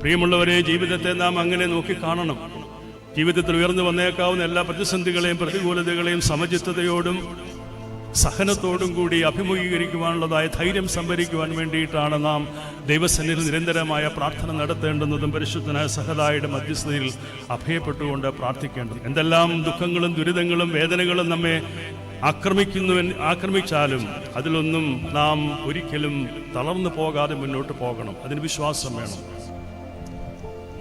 പ്രിയമുള്ളവരെ ജീവിതത്തെ നാം അങ്ങനെ നോക്കി കാണണം. ജീവിതത്തിൽ ഉയർന്നു വന്നേക്കാവുന്ന എല്ലാ പ്രതിസന്ധികളെയും പ്രതികൂലതകളെയും സമചിത്തതയോടും സഹനത്തോടും കൂടി അഭിമുഖീകരിക്കുവാനുള്ളതായ ധൈര്യം സംഭരിക്കുവാൻ വേണ്ടിയിട്ടാണ് നാം ദൈവസന്നിധിയിൽ നിരന്തരമായ പ്രാർത്ഥന നടത്തേണ്ടുന്നതും പരിശുദ്ധനായ സഹതായുടെ മധ്യസ്ഥതയിൽ അഭയപ്പെട്ടുകൊണ്ട് പ്രാർത്ഥിക്കേണ്ടത്. എന്തെല്ലാം ദുഃഖങ്ങളും ദുരിതങ്ങളും വേദനകളും നമ്മെ ആക്രമിക്കുന്നു ആക്രമിച്ചാലും അതിലൊന്നും നാം ഒരിക്കലും തളർന്നു പോകാതെ മുന്നോട്ട് പോകണം. അതിന് വിശ്വാസം വേണം.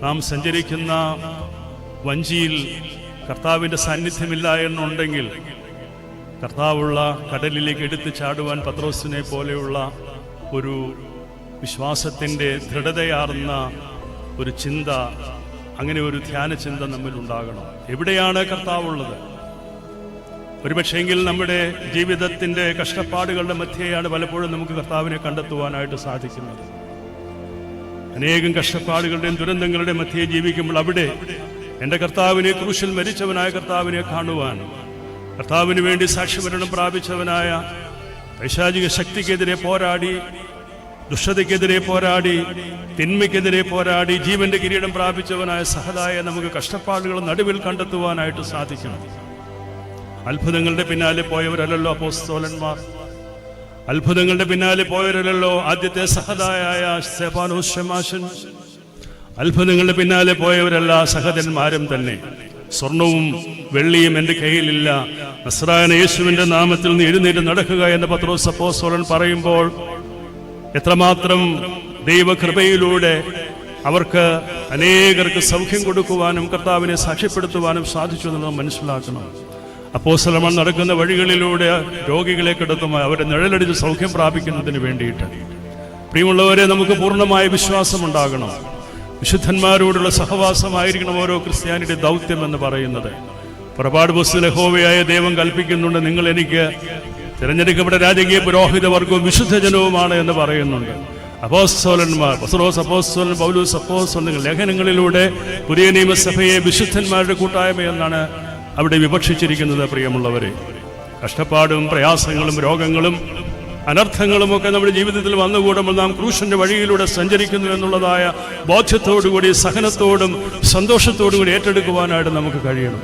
നാം സഞ്ചരിക്കുന്ന വഞ്ചിയിൽ കർത്താവിന്റെ സാന്നിധ്യമില്ല എന്നുണ്ടെങ്കിൽ കർത്താവുള്ള കടലിലേക്ക് എടുത്തു ചാടുവാൻ പത്രോസിനെ പോലെയുള്ള ഒരു വിശ്വാസത്തിന്റെ ദൃഢതയാർന്ന ഒരു ചിന്ത അങ്ങനെ ഒരു ധ്യാന ചിന്ത നമ്മിൽ ഉണ്ടാകണം. എവിടെയാണ് കർത്താവുള്ളത്? ഒരുപക്ഷെങ്കിൽ നമ്മുടെ ജീവിതത്തിന്റെ കഷ്ടപ്പാടുകളുടെ മധ്യയാണ് പലപ്പോഴും നമുക്ക് കർത്താവിനെ കണ്ടെത്തുവാനായിട്ട് സാധിക്കുന്നത്. അനേകം കഷ്ടപ്പാടുകളുടെയും ദുരന്തങ്ങളുടെയും മധ്യേ ജീവിക്കുമ്പോൾ അവിടെ എന്റെ കർത്താവിനെ ക്രൂശിൽ മരിച്ചവനായ കർത്താവിനെ കാണുവാൻ കർത്താവിന് വേണ്ടി സാക്ഷിമരണം പ്രാപിച്ചവനായ പൈശാചിക ശക്തിക്കെതിരെ പോരാടി ദുഷ്ടതയ്ക്കെതിരെ പോരാടി തിന്മയ്ക്കെതിരെ പോരാടി ജീവന്റെ കിരീടം പ്രാപിച്ചവനായ സഹതായ നമുക്ക് കഷ്ടപ്പാടുകൾ നടുവിൽ കണ്ടെത്തുവാനായിട്ട് സാധിക്കണം. അത്ഭുതങ്ങളുടെ പിന്നാലെ പോയവരല്ലല്ലോ അപ്പോസ്തോലന്മാർ. അത്ഭുതങ്ങളുടെ പിന്നാലെ പോയവരല്ലോ ആദ്യത്തെ സഹതായ അത്ഭുതങ്ങളുടെ പിന്നാലെ പോയവരല്ല സഹതന്മാരും തന്നെ. സ്വർണവും വെള്ളിയും എന്റെ കയ്യിലില്ല. നസ്രായന യേശുവിന്റെ നാമത്തിൽ നിന്ന് എഴുന്നേറ്റ് നടക്കുക എന്ന് പത്രോസ് സപ്പോസോളൻ പറയുമ്പോൾ എത്രമാത്രം ദൈവകൃപയിലൂടെ അവർക്ക് അനേകർക്ക് സൗഖ്യം കൊടുക്കുവാനും കർത്താവിനെ സാക്ഷ്യപ്പെടുത്തുവാനും സാധിച്ചു എന്ന് നാം മനസ്സിലാക്കണം. അപ്പോസ്തലമൻ നടക്കുന്ന വഴികളിലൂടെ രോഗികളെ കിടത്തുമ്പോൾ അവരെ നിഴലടിച്ച് സൗഖ്യം പ്രാപിക്കുന്നതിന് വേണ്ടിയിട്ട്. പ്രിയമുള്ളവരെ നമുക്ക് പൂർണമായ വിശ്വാസമുണ്ടാകണം. വിശുദ്ധന്മാരോടുള്ള സഹവാസമായിരിക്കണം ഓരോ ക്രിസ്ത്യാനിയുടെ ദൗത്യം എന്ന് പറയുന്നത്. പുറപാട് പുസ്തക ഹോവയായ ദൈവം കൽപ്പിക്കുന്നുണ്ട് നിങ്ങൾ എനിക്ക് തിരഞ്ഞെടുക്കപ്പെട്ട രാജകീയ പുരോഹിത വർഗവും വിശുദ്ധജനവുമാണ് എന്ന് പറയുന്നുണ്ട്. അപ്പോസ്തോലന്മാർ ബസറോസ് അപ്പോസ്തോലൻ പൗലൂസ് അപ്പോസ്തോലൻ ലേഖനങ്ങളിലൂടെ പുതിയ നിയമസഭയെ വിശുദ്ധന്മാരുടെ കൂട്ടായ്മ എന്നാണ് അവിടെ വിവക്ഷിച്ചിരിക്കുന്നത് പ്രിയമുള്ളവരെ. കഷ്ടപ്പാടും പ്രയാസങ്ങളും രോഗങ്ങളും അനർത്ഥങ്ങളും ഒക്കെ നമ്മുടെ ജീവിതത്തിൽ വന്നുകൂടുമ്പോൾ നാം ക്രൂശന്റെ വഴിയിലൂടെ സഞ്ചരിക്കുന്നു എന്നുള്ളതായ ബോധ്യത്തോടുകൂടി സഹനത്തോടും സന്തോഷത്തോടും കൂടി ഏറ്റെടുക്കുവാനായിട്ട് നമുക്ക് കഴിയണം.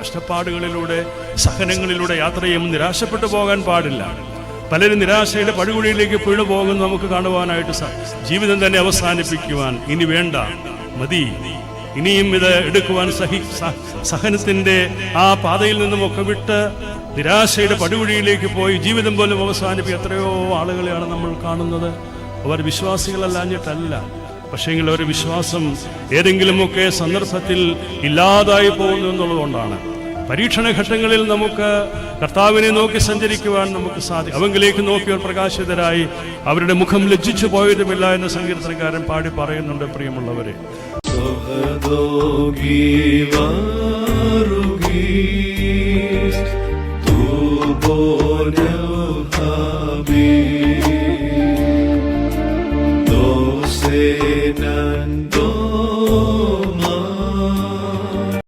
കഷ്ടപ്പാടുകളിലൂടെ സഹനങ്ങളിലൂടെ യാത്ര ചെയ്യുമ്പോൾ നിരാശപ്പെട്ടു പോകാൻ പാടില്ല. പലരും നിരാശയുടെ പടുകുഴിയിലേക്ക് വീണു പോകുന്നത് നമുക്ക് കാണുവാനായിട്ട് സാധിക്കും ജീവിതം തന്നെ അവസാനിപ്പിക്കുവാൻ ഇനി വേണ്ട. മതി. ഇനിയും ഇത് എടുക്കുവാൻ സഹി സഹനത്തിന്റെ ആ പാതയിൽ നിന്നുമൊക്കെ വിട്ട് നിരാശയുടെ പടുകുഴിയിലേക്ക് പോയി ജീവിതം പോലും അവസാനിപ്പി എത്രയോ ആളുകളെയാണ് നമ്മൾ കാണുന്നത്. അവർ വിശ്വാസികളല്ലാഞ്ഞിട്ടല്ല. പക്ഷേങ്കിൽ ഒരു വിശ്വാസം ഏതെങ്കിലുമൊക്കെ സന്ദർഭത്തിൽ ഇല്ലാതായി പോകുന്നു എന്നുള്ളതുകൊണ്ടാണ്. പരീക്ഷണ ഘട്ടങ്ങളിൽ നമുക്ക് കർത്താവിനെ നോക്കി സഞ്ചരിക്കുവാൻ നമുക്ക് സാധിക്കും. അവങ്കിലേക്ക് നോക്കിയവർ പ്രകാശിതരായി അവരുടെ മുഖം ലജ്ജിച്ചു പോയതുമില്ല എന്ന് സങ്കീർത്തനക്കാരൻ പാടി പറയുന്നുണ്ട് പ്രിയമുള്ളവരെ. Σοφεδόγι βαρουγής του πονεού χαμή δώσε ναν